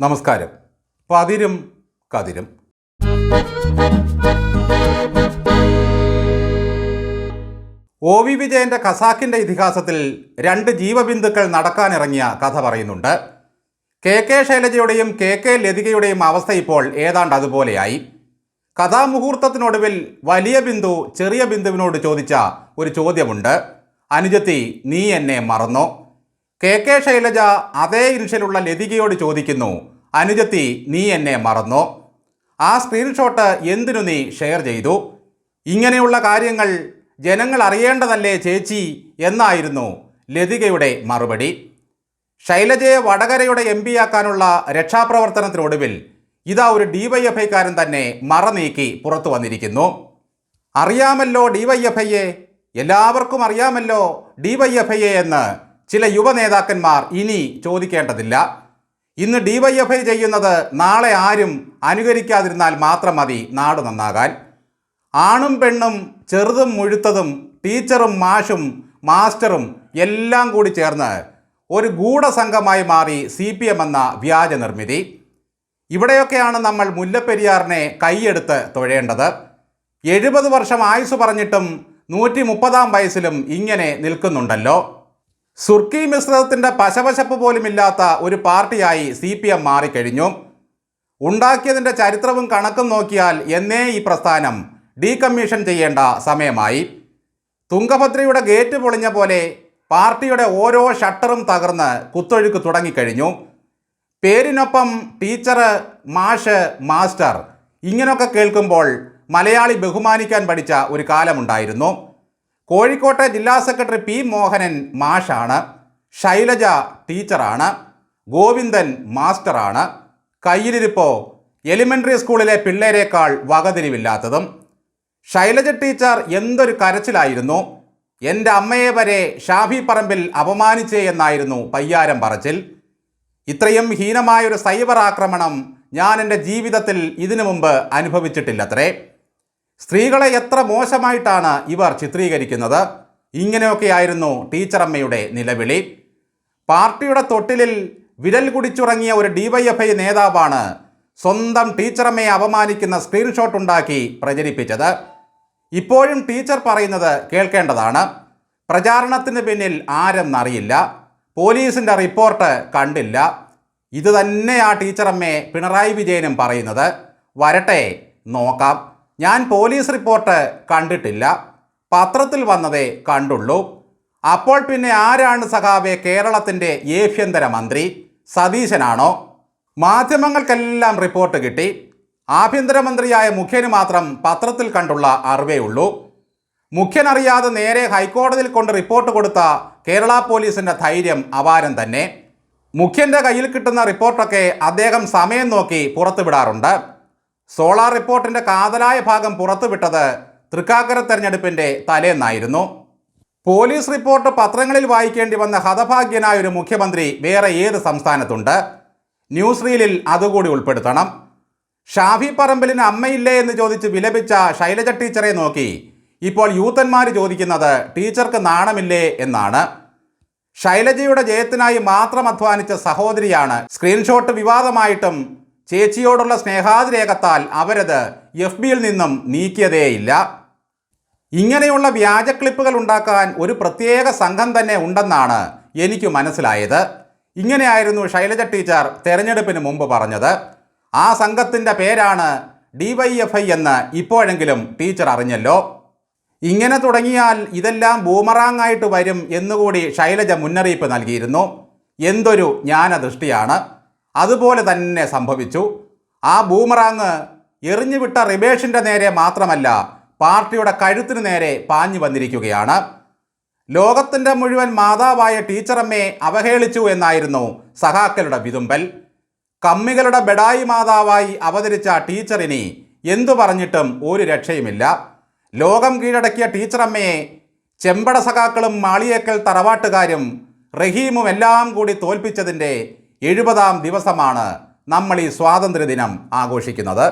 നമസ്കാരം. പതിരും കതിരും. O V വിജയന്റെ ഖസാക്കിന്റെ ഇതിഹാസത്തിൽ രണ്ട് ജീവബിന്ദുക്കൾ നടക്കാനിറങ്ങിയ കഥ പറയുന്നുണ്ട്. കെ കെ ശൈലജയുടെയും കെ കെ ലതികയുടെയും അവസ്ഥ ഇപ്പോൾ ഏതാണ്ട് അതുപോലെയായി. കഥാമുഹൂർത്തത്തിനൊടുവിൽ വലിയ ബിന്ദു ചെറിയ ബിന്ദുവിനോട് ചോദിച്ച ഒരു ചോദ്യമുണ്ട്. അനുജത്തി നീ എന്നെ മറന്നോ? കെ കെ ശൈലജ അതേ ഇൻഷലുള്ള ലതികയോട് ചോദിക്കുന്നു അനുജത്തി നീ എന്നെ മറന്നോ? ആ സ്ക്രീൻഷോട്ട് എന്തിനു നീ ഷെയർ ചെയ്തു? ഇങ്ങനെയുള്ള കാര്യങ്ങൾ ജനങ്ങൾ അറിയേണ്ടതല്ലേ ചേച്ചി? എന്നായിരുന്നു ലതികയുടെ മറുപടി. ശൈലജയെ വടകരയുടെ എം പിയാക്കാനുള്ള രക്ഷാപ്രവർത്തനത്തിനൊടുവിൽ ഇതാ ഒരു ഡിവൈഎഫ്ഐക്കാരൻ തന്നെ മറനീക്കി പുറത്തു വന്നിരിക്കുന്നു. അറിയാമല്ലോ ഡിവൈഎഫ്ഐയെ എല്ലാവർക്കും അറിയാമല്ലോ ഡിവൈഎഫ്ഐയെ എന്ന് ചില യുവ നേതാക്കന്മാർ ഇനി ചോദിക്കേണ്ടതില്ല. ഇന്ന് ഡിവൈഎഫ്ഐ ചെയ്യുന്നത് നാളെ ആരും അനുകരിക്കാതിരുന്നാൽ മാത്രം മതി നാട് നന്നാകാൻ. ആണും പെണ്ണും ചെറുതും മുഴുത്തതും ടീച്ചറും മാഷും മാസ്റ്ററും എല്ലാം കൂടി ചേർന്ന് ഒരു ഗൂഢസംഘമായി മാറി സി പി എം എന്ന വ്യാജ നിർമ്മിതി ഇവിടെയൊക്കെയാണ് നമ്മൾ മുല്ലപ്പെരിയാറിനെ കൈയെടുത്ത് തൊഴേണ്ടത് എഴുപത് വർഷം ആയുസ് പറഞ്ഞിട്ടും നൂറ്റി മുപ്പതാം വയസ്സിലും ഇങ്ങനെ നിൽക്കുന്നുണ്ടല്ലോ. സുർക്കി മിശ്രിതത്തിന്റെ പശപശപ്പ് പോലുമില്ലാത്ത ഒരു പാർട്ടിയായി സി പി എം മാറിക്കഴിഞ്ഞു. ഉണ്ടാക്കിയതിന്റെ ചരിത്രവും കണക്കും നോക്കിയാൽ എന്നേ ഈ പ്രസ്ഥാനം ഡീകമ്മീഷൻ ചെയ്യേണ്ട സമയമായി. തുങ്കഭദ്രയുടെ ഗേറ്റ് പൊളിഞ്ഞ പോലെ പാർട്ടിയുടെ ഓരോ ഷട്ടറും തകർന്ന് കുത്തൊഴുക്ക് തുടങ്ങിക്കഴിഞ്ഞു. പേരിനൊപ്പം ടീച്ചർ മാഷ് മാസ്റ്റർ ഇങ്ങനൊക്കെ കേൾക്കുമ്പോൾ മലയാളി ബഹുമാനിക്കാൻ പഠിച്ച ഒരു കാലമുണ്ടായിരുന്നു. കോഴിക്കോട്ടെ ജില്ലാ സെക്രട്ടറി പി മോഹനൻ മാഷാണ്. ശൈലജ ടീച്ചറാണ്. ഗോവിന്ദൻ മാസ്റ്ററാണ്. കയ്യിലിരിപ്പോ എലിമെന്ററി സ്കൂളിലെ പിള്ളേരെക്കാൾ വകതിരിവില്ലാത്തതും. ശൈലജ ടീച്ചർ എന്തൊരു കരച്ചിലായിരുന്നു. എന്റെ അമ്മയെ വരെ ഷാഫി പറമ്പിൽ അപമാനിച്ചേ എന്നായിരുന്നു പയ്യാരം പറച്ചിൽ. ഇത്രയും ഹീനമായൊരു സൈബർ ആക്രമണം ഞാൻ എന്റെ ജീവിതത്തിൽ ഇതിനു മുമ്പ് അനുഭവിച്ചിട്ടില്ലത്രേ. സ്ത്രീകളെ എത്ര മോശമായിട്ടാണ് ഇവർ ചിത്രീകരിക്കുന്നത്? ഇങ്ങനെയൊക്കെയായിരുന്നു ടീച്ചറമ്മയുടെ നിലവിളി. പാർട്ടിയുടെ തൊട്ടിലിൽ വിരൽ കുടിച്ചുറങ്ങിയ ഒരു ഡിവൈഎഫ്ഐ നേതാവാണ് സ്വന്തം ടീച്ചറമ്മയെ അപമാനിക്കുന്ന സ്ക്രീൻഷോട്ട് ഉണ്ടാക്കി പ്രചരിപ്പിച്ചത്. ഇപ്പോഴും ടീച്ചർ പറയുന്നത് കേൾക്കേണ്ടതാണ്. പ്രചാരണത്തിന് പിന്നിൽ ആരെന്നറിയില്ല. പോലീസിന്റെ റിപ്പോർട്ട് കണ്ടില്ല. ഇത് തന്നെ ആ ടീച്ചറമ്മയെ പിണറായി വിജയനും പറയുന്നത്. വരട്ടെ നോക്കാം. ഞാൻ പോലീസ് റിപ്പോർട്ട് കണ്ടിട്ടില്ല. പത്രത്തിൽ വന്നതേ കണ്ടുള്ളൂ. അപ്പോൾ പിന്നെ ആരാണ് സഖാവെ കേരളത്തിന്റെ ഏഭ്യന്തര മന്ത്രി? സതീശനാണോ? മാധ്യമങ്ങൾക്കെല്ലാം റിപ്പോർട്ട് കിട്ടി. ആഭ്യന്തരമന്ത്രിയായ മുഖ്യന് മാത്രം പത്രത്തിൽ കണ്ടുള്ള അറിവേ ഉള്ളൂ. മുഖ്യനറിയാതെ നേരെ ഹൈക്കോടതിയിൽ കൊണ്ട് റിപ്പോർട്ട് കൊടുത്ത കേരള പോലീസിന്റെ ധൈര്യം അപാരം തന്നെ. മുഖ്യന്റെ കയ്യിൽ കിട്ടുന്ന റിപ്പോർട്ടൊക്കെ അദ്ദേഹം സമയം നോക്കി പുറത്തുവിടാറുണ്ട്. സോളാർ റിപ്പോർട്ടിന്റെ കാതലായ ഭാഗം പുറത്തുവിട്ടത് തൃക്കാക്കര തെരഞ്ഞെടുപ്പിന്റെ തലേന്നായിരുന്നു. പോലീസ് റിപ്പോർട്ട് പത്രങ്ങളിൽ വായിക്കേണ്ടി വന്ന ഹതഭാഗ്യനായ ഒരു മുഖ്യമന്ത്രി വേറെ ഏത് സംസ്ഥാനത്തുണ്ട്? ന്യൂസ് റീലിൽ അതുകൂടി ഉൾപ്പെടുത്തണം. ഷാഫി പറമ്പലിന് അമ്മയില്ലേ എന്ന് ചോദിച്ച് വിലപിച്ച ശൈലജ ടീച്ചറെ നോക്കി. ഇപ്പോൾ യൂത്തന്മാർ ചോദിക്കുന്നത് ടീച്ചർക്ക് നാണമില്ലേ എന്നാണ്. ശൈലജയുടെ ജയത്തിനായി മാത്രം അധ്വാനിച്ച സഹോദരിയാണ് സ്ക്രീൻഷോട്ട് വിവാദമായിട്ടും ചേച്ചിയോടുള്ള സ്നേഹാതിരേകത്താൽ അവരത് എഫ് ബിയിൽ നിന്നും നീക്കിയതേയില്ല. ഇങ്ങനെയുള്ള വ്യാജ ക്ലിപ്പുകൾ ഉണ്ടാക്കാൻ ഒരു പ്രത്യേക സംഘം തന്നെ ഉണ്ടെന്നാണ് എനിക്ക് മനസ്സിലായത്. ഇങ്ങനെയായിരുന്നു ശൈലജ ടീച്ചർ തെരഞ്ഞെടുപ്പിന് മുമ്പ് പറഞ്ഞത്. ആ സംഘത്തിന്റെ പേരാണ് ഡിവൈഎഫ്ഐ എന്ന് ഇപ്പോഴെങ്കിലും ടീച്ചർ അറിഞ്ഞല്ലോ. ഇങ്ങനെ തുടങ്ങിയാൽ ഇതെല്ലാം ബൂമറാങ് ആയിട്ട് വരും എന്നുകൂടി ശൈലജ മുന്നറിയിപ്പ് നൽകിയിരുന്നു. എന്തൊരു ജ്ഞാനദൃഷ്ടിയാണ്. അതുപോലെ തന്നെ സംഭവിച്ചു. ആ ബൂമറാങ് എറിഞ്ഞുവിട്ട റിബേഷിന്റെ നേരെ മാത്രമല്ല പാർട്ടിയുടെ കഴുത്തിനു നേരെ പാഞ്ഞു വന്നിരിക്കുകയാണ്. ലോകത്തിന്റെ മുഴുവൻ മാതാവായ ടീച്ചറമ്മയെ അവഹേളിച്ചു എന്നായിരുന്നു സഹാക്കളുടെ വിതുമ്പൽ. കമ്മികളുടെ ബെഡായി മാതാവായി അവതരിച്ച ടീച്ചറിനി എന്തു പറഞ്ഞിട്ടും ഒരു രക്ഷയുമില്ല. ലോകം കീഴടക്കിയ ടീച്ചറമ്മയെ ചെമ്പട സഖാക്കളും മാളിയേക്കൽ തറവാട്ടുകാരും റഹീമും എല്ലാം കൂടി തോൽപ്പിച്ചതിന്റെ എഴുപതാം ദിവസമാണ് നമ്മൾ ഈ സ്വാതന്ത്ര്യദിനം ആഘോഷിക്കുന്നത്.